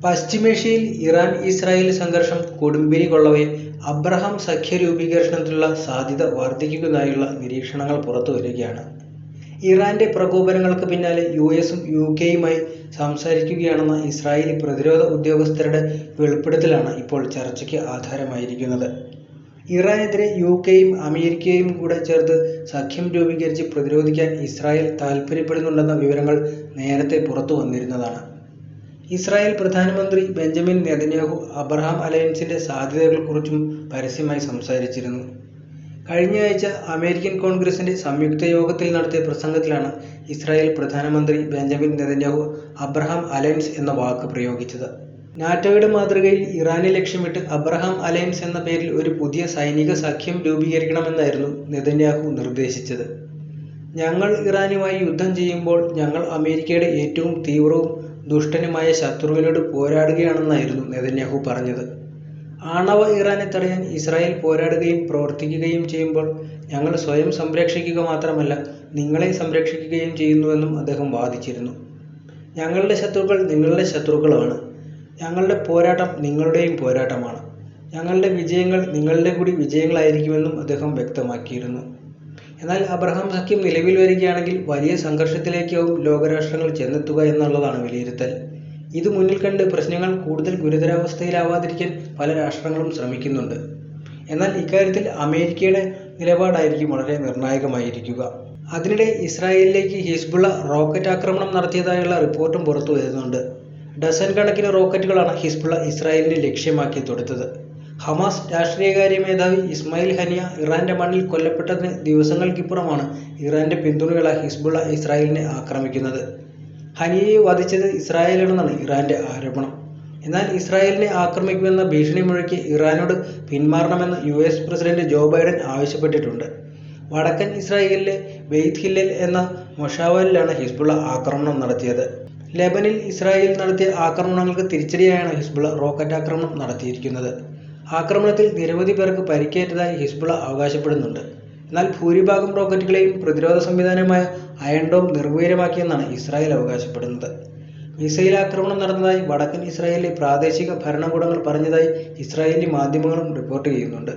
പശ്ചിമേഷ്യയിൽ Iran Israel സംഘർഷം കൊടുമ്പിരി കൊള്ളവെ Abraham സഖ്യ രൂപീകരണത്തിനുള്ള സാധ്യത വർദ്ധിക്കുന്നതായുള്ള നിരീക്ഷണങ്ങൾ പുറത്തു വരികയാണ് ഇറാന്റെ പ്രകോപനങ്ങൾക്ക് പിന്നാലെ യു എസും യു കെയുമായി സംസാരിക്കുകയാണെന്ന ഇസ്രായേലി പ്രതിരോധ ഉദ്യോഗസ്ഥരുടെ വെളിപ്പെടുത്തലാണ് ഇപ്പോൾ ചർച്ചയ്ക്ക് ആധാരമായിരിക്കുന്നത്. ഇറാനെതിരെ യു കെയും അമേരിക്കയും കൂടെ ചേർത്ത് സഖ്യം രൂപീകരിച്ച് പ്രതിരോധിക്കാൻ ഇസ്രായേൽ താൽപ്പര്യപ്പെടുന്നുണ്ടെന്ന വിവരങ്ങൾ നേരത്തെ പുറത്തുവന്നിരുന്നതാണ്. ഇസ്രായേൽ പ്രധാനമന്ത്രി ബെഞ്ചമിൻ നെതന്യാഹു അബ്രഹാം അലയൻസിന്റെ സാധ്യതകളെക്കുറിച്ചും പരസ്യമായി സംസാരിച്ചിരുന്നു. കഴിഞ്ഞയാഴ്ച അമേരിക്കൻ കോൺഗ്രസിന്റെ സംയുക്ത യോഗത്തിൽ നടത്തിയ പ്രസംഗത്തിലാണ് ഇസ്രായേൽ പ്രധാനമന്ത്രി ബെഞ്ചമിൻ നെതന്യാഹു അബ്രഹാം അലയൻസ് എന്ന വാക്ക് പ്രയോഗിച്ചത്. നാറ്റോയുടെ മാതൃകയിൽ ഇറാനെ ലക്ഷ്യമിട്ട് അബ്രഹാം അലയൻസ് എന്ന പേരിൽ ഒരു പുതിയ സൈനിക സഖ്യം രൂപീകരിക്കണമെന്നായിരുന്നു നെതന്യാഹു നിർദ്ദേശിച്ചത്. "ഞങ്ങൾ ഇറാനുമായി യുദ്ധം ചെയ്യുമ്പോൾ ഞങ്ങൾ അമേരിക്കയുടെ ഏറ്റവും തീവ്രവും ദുഷ്ടനുമായ ശത്രുവിനോട് പോരാടുകയാണെന്നായിരുന്നു നെതന്യാഹു പറഞ്ഞത്. ആണവ ഇറാനെ തടയാൻ ഇസ്രായേൽ പോരാടുകയും പ്രവർത്തിക്കുകയും ചെയ്യുമ്പോൾ ഞങ്ങൾ സ്വയം സംരക്ഷിക്കുക മാത്രമല്ല നിങ്ങളെ സംരക്ഷിക്കുകയും ചെയ്യുന്നുവെന്നും അദ്ദേഹം വാദിച്ചിരുന്നു. "ഞങ്ങളുടെ ശത്രുക്കൾ നിങ്ങളുടെ ശത്രുക്കളാണ്. ഞങ്ങളുടെ പോരാട്ടം നിങ്ങളുടെയും പോരാട്ടമാണ്. ഞങ്ങളുടെ വിജയങ്ങൾ നിങ്ങളുടെ കൂടി വിജയങ്ങളായിരിക്കുമെന്നും അദ്ദേഹം വ്യക്തമാക്കിയിരുന്നു. എന്നാൽ അബ്രഹാം സഖ്യം നിലവിൽ വരികയാണെങ്കിൽ വലിയ സംഘർഷത്തിലേക്കാവും ലോകരാഷ്ട്രങ്ങൾ ചെന്നെത്തുക എന്നുള്ളതാണ് വിലയിരുത്തൽ. ഇത് മുന്നിൽ കണ്ട് പ്രശ്നങ്ങൾ കൂടുതൽ ഗുരുതരാവസ്ഥയിലാവാതിരിക്കാൻ പല രാഷ്ട്രങ്ങളും ശ്രമിക്കുന്നുണ്ട്. എന്നാൽ ഇക്കാര്യത്തിൽ അമേരിക്കയുടെ നിലപാടായിരിക്കും വളരെ നിർണായകമായിരിക്കുക. അതിനിടെ ഇസ്രായേലിലേക്ക് ഹിസ്ബുള്ള റോക്കറ്റ് ആക്രമണം നടത്തിയതായുള്ള റിപ്പോർട്ടും പുറത്തു വരുന്നുണ്ട് ഡസൻ കണക്കിന് റോക്കറ്റുകളാണ് ഹിസ്ബുള്ള ഇസ്രായേലിനെ ലക്ഷ്യമാക്കി തൊടുത്തത്. ഹമാസ് രാഷ്ട്രീയകാര്യ മേധാവി ഇസ്മായിൽ ഹനിയ ഇറാന്റെ മണ്ണിൽ കൊല്ലപ്പെട്ടതിന് ദിവസങ്ങൾക്കിപ്പുറമാണ് ഇറാന്റെ പിന്തുണയുള്ള ഹിസ്ബുള്ള ഇസ്രായേലിനെ ആക്രമിക്കുന്നത്. ഹനിയയെ വധിച്ചത് ഇസ്രായേലാണെന്നാണ് ഇറാന്റെ ആരോപണം. എന്നാൽ ഇസ്രായേലിനെ ആക്രമിക്കുമെന്ന ഭീഷണി മുഴക്കി ഇറാനോട് പിന്മാറണമെന്ന് U S president Joe Biden ആവശ്യപ്പെട്ടിട്ടുണ്ട്. വടക്കൻ ഇസ്രായേലിലെ ബെയ്ത് ഹില്ലൽ എന്ന മൊഷാവലിലാണ് ഹിസ്ബുള്ള ആക്രമണം നടത്തിയത്. ലെബനിൽ ഇസ്രായേൽ നടത്തിയ ആക്രമണങ്ങൾക്ക് തിരിച്ചടിയായാണ് ഹിസ്ബുള്ള റോക്കറ്റ് ആക്രമണം നടത്തിയിരിക്കുന്നത്. ആക്രമണത്തിൽ നിരവധി പേർക്ക് പരിക്കേറ്റതായി ഹിസ്ബുള്ള അവകാശപ്പെടുന്നുണ്ട്. എന്നാൽ ഭൂരിഭാഗം റോക്കറ്റുകളെയും പ്രതിരോധ സംവിധാനമായ അയൺ ഡോം നിർവീര്യമാക്കിയെന്നാണ് ഇസ്രായേൽ അവകാശപ്പെടുന്നത്. മിസൈൽ ആക്രമണം നടന്നതായി വടക്കൻ ഇസ്രായേലിലെ പ്രാദേശിക ഭരണകൂടങ്ങൾ പറഞ്ഞതായി ഇസ്രായേലി മാധ്യമങ്ങളും റിപ്പോർട്ട് ചെയ്യുന്നുണ്ട്.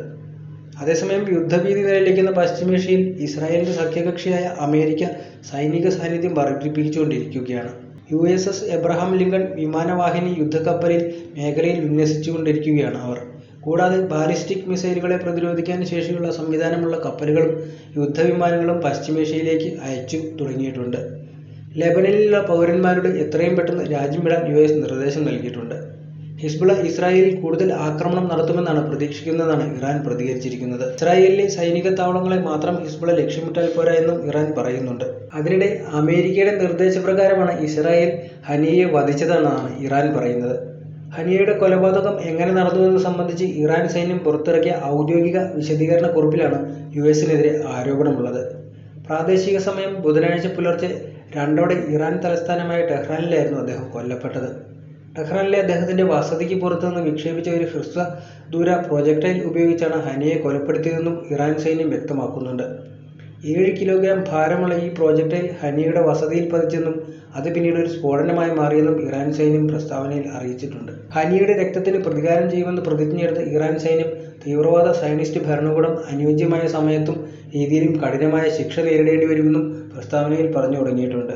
അതേസമയം യുദ്ധഭീതി നിലനിൽക്കുന്ന പശ്ചിമേഷ്യയിൽ ഇസ്രായേലിന്റെ സഖ്യകക്ഷിയായ അമേരിക്ക സൈനിക സാന്നിധ്യം വർദ്ധിപ്പിച്ചുകൊണ്ടിരിക്കുകയാണ്. U S S Abraham Lincoln വിമാനവാഹിനി യുദ്ധക്കപ്പലിൽ മേഖലയിൽ വിന്യസിച്ചുകൊണ്ടിരിക്കുകയാണ് അവർ. കൂടാതെ ബാലിസ്റ്റിക് മിസൈലുകളെ പ്രതിരോധിക്കാൻ ശേഷിയുള്ള സംവിധാനമുള്ള കപ്പലുകളും യുദ്ധവിമാനങ്ങളും പശ്ചിമേഷ്യയിലേക്ക് അയച്ചു തുടങ്ങിയിട്ടുണ്ട്. ലെബനനിലുള്ള പൗരന്മാരോട് എത്രയും പെട്ടെന്ന് രാജ്യം വിടാൻ യുഎസ് നിർദ്ദേശം നൽകിയിട്ടുണ്ട്. ഹിസ്ബുള്ള ഇസ്രായേലിൽ കൂടുതൽ ആക്രമണം നടത്തുമെന്നാണ് പ്രതീക്ഷിക്കുന്നതെന്നാണ് ഇറാൻ പ്രതികരിച്ചിരിക്കുന്നത്. ഇസ്രായേലിലെ സൈനിക താവളങ്ങളെ മാത്രം ഹിസ്ബുള്ള ലക്ഷ്യമിട്ടാൽ പോരാ എന്നും ഇറാൻ പറയുന്നുണ്ട്. അതിനിടെ അമേരിക്കയുടെ നിർദ്ദേശപ്രകാരമാണ് ഇസ്രായേൽ ഹനിയെ വധിച്ചതെന്നാണ് ഇറാൻ പറയുന്നത്. ഹനിയയുടെ കൊലപാതകം എങ്ങനെ നടന്നുവെന്നത് സംബന്ധിച്ച് ഇറാൻ സൈന്യം പുറത്തിറക്കിയ ഔദ്യോഗിക വിശദീകരണ കുറിപ്പിലാണ് യു എസിനെതിരെ ആരോപണമുള്ളത്. പ്രാദേശിക സമയം ബുധനാഴ്ച പുലർച്ചെ രണ്ടോടെ ഇറാൻ തലസ്ഥാനമായ ടെഹ്റാനിലായിരുന്നു അദ്ദേഹം കൊല്ലപ്പെട്ടത്. ടെഹ്റാനിലെ അദ്ദേഹത്തിന്റെ വസതിക്ക് പുറത്തുനിന്ന് വിക്ഷേപിച്ച ഒരു ഹ്രസ്വ ദൂര പ്രൊജക്ടൈൽ ഉപയോഗിച്ചാണ് ഹനിയെ കൊലപ്പെടുത്തിയതെന്നും ഇറാൻ സൈന്യം വ്യക്തമാക്കുന്നുണ്ട്. ഏഴ് കിലോഗ്രാം ഭാരമുള്ള ഈ പ്രൊജക്ടൈൽ ഹനിയുടെ വസതിയിൽ പതിച്ചെന്നും അത് പിന്നീട് ഒരു സ്ഫോടനമായി മാറിയെന്നും ഇറാൻ സൈന്യം പ്രസ്താവനയിൽ അറിയിച്ചിട്ടുണ്ട്. ഹനിയുടെ രക്തത്തിന് പ്രതികാരം ചെയ്യുമെന്ന് പ്രതിജ്ഞയെടുത്ത ഇറാൻ സൈന്യം തീവ്രവാദ സയനിസ്റ്റ് ഭരണകൂടം അനുയോജ്യമായ സമയത്തും രീതിയിലും കഠിനമായ ശിക്ഷ നേരിടേണ്ടി വരുമെന്നും പ്രസ്താവനയിൽ പറഞ്ഞു തുടങ്ങിയിട്ടുണ്ട്.